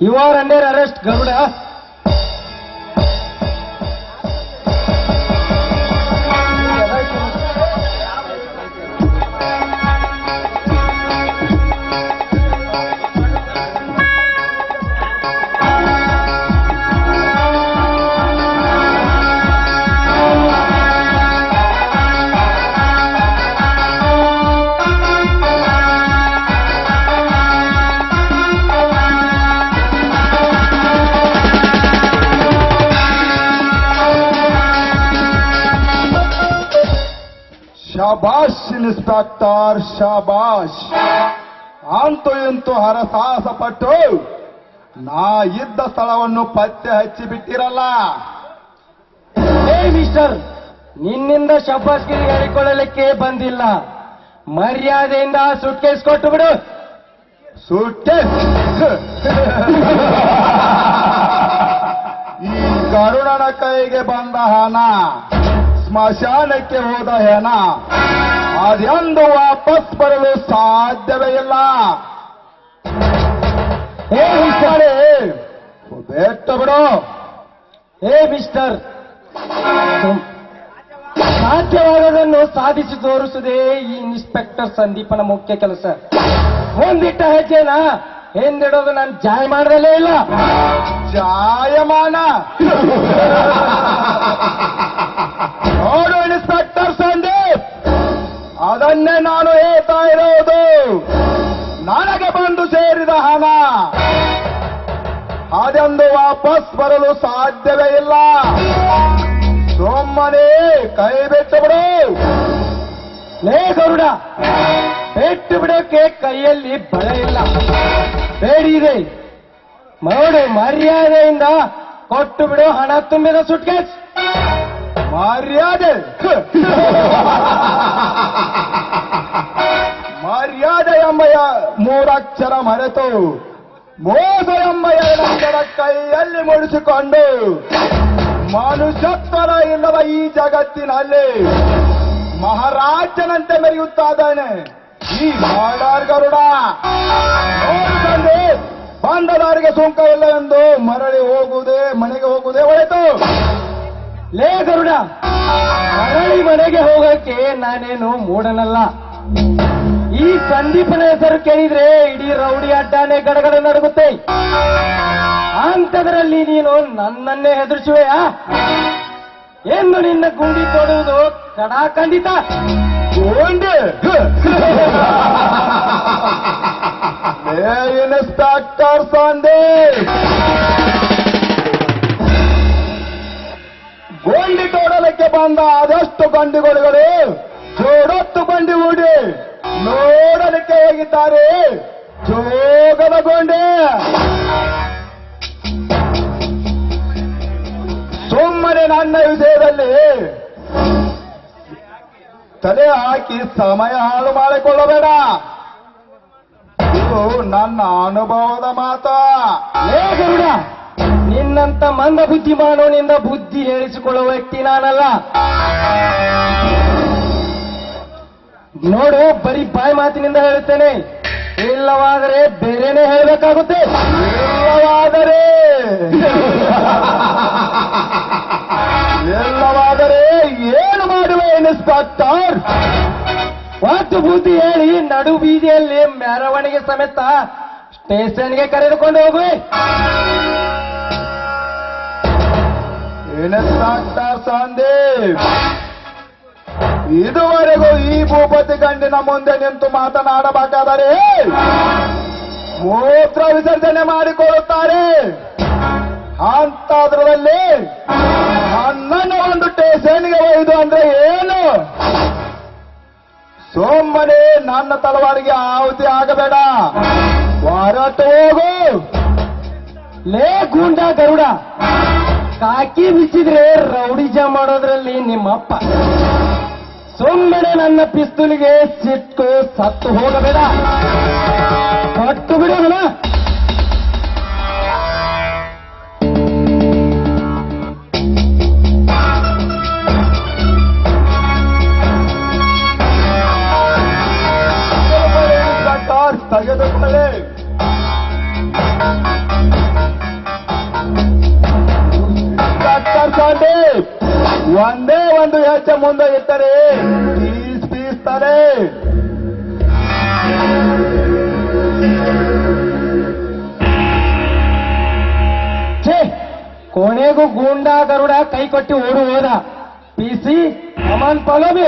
You are under arrest, Garuda. ಶಾಬಾಷ್. Inspector ಶಾಬಾಶ್ ಅಂತೂ ಇಂತೂ ಹರಸಾಹಸ ಪಟ್ಟು ನಾ ಇದ್ದ ಸ್ಥಳವನ್ನು ಪತ್ತೆ ಹಚ್ಚಿ ಬಿಟ್ಟಿರಲ್ಲ ಏ ಮಿಸ್ಟರ್ ನಿನ್ನಿಂದ ಶಬ್ಬಾಸ್ಗಿರಿ ಹೇಳಿಕೊಳ್ಳಲಿಕ್ಕೆ ಬಂದಿಲ್ಲ. ಮರ್ಯಾದೆಯಿಂದ ಸುಟ್ಕೇಸ್ ಕೊಟ್ಟು ಬಿಡು. ಸುಟ್ಟೆ ಈ ಕರುಣನ ಕೈಗೆ ಬಂದ ಹಣ ಸ್ಮಶಾನಕ್ಕೆ ಹೋದ ಹೆಣ ಅದೆಂದು ವಾಪಸ್ ಬರಲು ಸಾಧ್ಯವೇ ಇಲ್ಲ. ಏ ಮಿಸ್ಟರ್ ಬೆಟ್ಟು ಬಿಡು. ಏ ಮಿಸ್ಟರ್ ಸಾಧ್ಯವಾದದನ್ನು ಸಾಧಿಸಿ ತೋರಿಸುವುದೇ ಈ ಇನ್ಸ್ಪೆಕ್ಟರ್ ಸಂದೀಪನ ಮುಖ್ಯ ಕೆಲಸ. ಒಂದಿಟ್ಟ ಹೆಜ್ಜೆನ ಹಿಂದಿಡೋದು ನಾನು ಜಾಯ್ ಮಾಡದಲ್ಲೇ ಇಲ್ಲ. ಜಾಯಮಾನ. ಅದನ್ನೇ ನಾನು ಹೇಳ್ತಾ ಇರೋದು. ನನಗೆ ಬಂದು ಸೇರಿದ ಹಣ. ಅದೆಂದು ವಾಪಸ್ ಬರಲು ಸಾಧ್ಯವೇ ಇಲ್ಲ. ಸುಮ್ಮನೆ ಕೈ ಬಿಟ್ಟು ಬಿಡು. ಲೇ ಗರುಡ, ಬಿಟ್ಟು ಬಿಡೋಕೆ ಕೈಯಲ್ಲಿ ಬಳ ಇಲ್ಲ. ಬೇಡಿದೆ. ನೋಡು ಮರ್ಯಾದೆಯಿಂದ ಕೊಟ್ಟು ಬಿಡು ಹಣ ತುಂಬಿದ ಸುಟ್ಕೇಸ್ ಮರ್ಯಾದೆ ಮರ್ಯಾದೆ. ಮರೆತು ಮೋಸ ಕೈಯಲ್ಲಿ ಮುಡಿಸಿಕೊಂಡು ಮನುಷ್ಯತ್ವರ ಇಲ್ಲವ ಈ ಜಗತ್ತಿನಲ್ಲಿ ಮಹಾರಾಜನಂತೆ ಮೆರೆಯುತ್ತಾದಾನೆ ಈ ಮಾಡಾರ್ ಗರುಡ ದಾರಿಗೆ ಸುಂಕ ಇಲ್ಲ ಎಂದು ಮರಳಿ ಹೋಗುವುದೇ, ಮನೆಗೆ ಹೋಗುವುದೇ ಒಳಿತು ಲೇ ಗರುಡ, ಮರಳಿ ಮನೆಗೆ ಹೋಗಕ್ಕೆ ನಾನೇನು ಮೂಡನಲ್ಲ ಈ ಸಂದೀಪನ ಹೆಸರು ಕೇಳಿದ್ರೆ ಇಡೀ ರೌಡಿ ಅಡ್ಡಾನೆ ಗಡಗಡ ನಡುಗುತ್ತೆ. ಅಂತದರಲ್ಲಿ ನೀನು ನನ್ನನ್ನೇ ಹೆದರಿಸುವೆಯಾ? ಎಂದು ನಿನ್ನ ಗುಂಡಿ ತೊಡುವುದು? ಕಡಾ ಖಂಡಿತ. ಇನ್ಸ್ಪೆಕ್ಟರ್ ಗೋಂಡಿ ತೋಡಲಿಕ್ಕೆ ಬಂದ ಆದಷ್ಟು ಬಂಡಿಗಳು ಜೋಡೊತ್ತು ಬಂಡಿ ಓಡಿ ನೋಡಲಿಕ್ಕೆ ಹೋಗಿದ್ದಾರೆ? ಜೋಗದ ಗೊಂಡೆ ಸುಮ್ಮನೆ ನನ್ನ ವಿಷಯದಲ್ಲಿ ತಲೆ ಹಾಕಿ ಸಮಯ ಹಾಳು ಮಾಡಿಕೊಳ್ಳಬೇಡ. ಇದು ನನ್ನ ಅನುಭವದ ಮಾತ. ಗರುಡ, ನಿನ್ನಂತ ಮಂದ ಬುದ್ಧಿಮಾನವನಿಂದ ಬುದ್ಧಿ ಹೇಳಿಸಿಕೊಳ್ಳುವ ವ್ಯಕ್ತಿ ನಾನಲ್ಲ. ನೋಡು, ಬರೀ ಬಾಯಿ ಮಾತಿನಿಂದ ಹೇಳುತ್ತೇನೆ. ಇಲ್ಲವಾದರೆ ಬೇರೆನೆ ಹೇಳಬೇಕಾಗುತ್ತೆ. ಇಲ್ಲವಾದರೆ. ಇಲ್ಲವಾದರೆ ಏನು ಮಾಡುವೆ ಇನ್ಸ್ಪೆಕ್ಟರ್ ಮತ್ತು ಬುದ್ಧಿ ಹೇಳಿ, ನಡು ಬೀದಿಯಲ್ಲಿ ಮೆರವಣಿಗೆ ಸಮೇತ ಸ್ಟೇಷನ್ಗೆ ಕರೆದುಕೊಂಡು ಹೋಗುವೆ. ಇನ್ಸ್ಪೆಕ್ಟರ್ ಸಂದೀಪ್ ಇದುವರೆಗೂ ಈ ಭೂಪತಿ ಗಂಡಿನ ಮುಂದೆ ನಿಂತು ಮಾತನಾಡಬೇಕಾದರೆ ಮೂತ್ರ ವಿಸರ್ಜನೆ ಮಾಡಿಕೊಳ್ಳುತ್ತಾರೆ. ಅಂತಾದ್ರದಲ್ಲಿ ನನ್ನನ್ನು ಒಂದು ಟೇಷನ್ಗೆ ಒಯ್ದು ಅಂದ್ರೆ ಏನು? ಸೋಮನೆ ನನ್ನ ತಲವಾರಿಗೆ ಆಹುತಿ ಆಗಬೇಡ. ಹೊರಟು ಹೋಗು. ಲೇ ಗೂಂಡ ಗರುಡ, ಕಾಕಿ ಬಿಚ್ಚಿದ್ರೆ ರೌಡಿಜ ಮಾಡೋದ್ರಲ್ಲಿ ನಿಮ್ಮಪ್ಪ. ಸುಮ್ಮನೆ ನನ್ನ ಪಿಸ್ತೂಲಿಗೆ ಸಿಟ್ಟು ಸತ್ತು ಹೋಗಬೇಡ ಕೊಟ್ಟು ಬಿಡು ಹಣ. ತೆಗೆದುಕೊಳ್ಳಿ ಒಂದೇ ಒಂದು ಹೆಜ್ಜೆ ಮುಂದೆ ಇಟ್ಟರೆ ಪೀಸ್ ಪೀಸ್ತಾರೆ ಛೇ ಕೊನೆಗೂ ಗೂಂಡ ಗರುಡ ಕೈ ಕೊಟ್ಟಿ ಓಡು ಹೋದ P C Aman follow me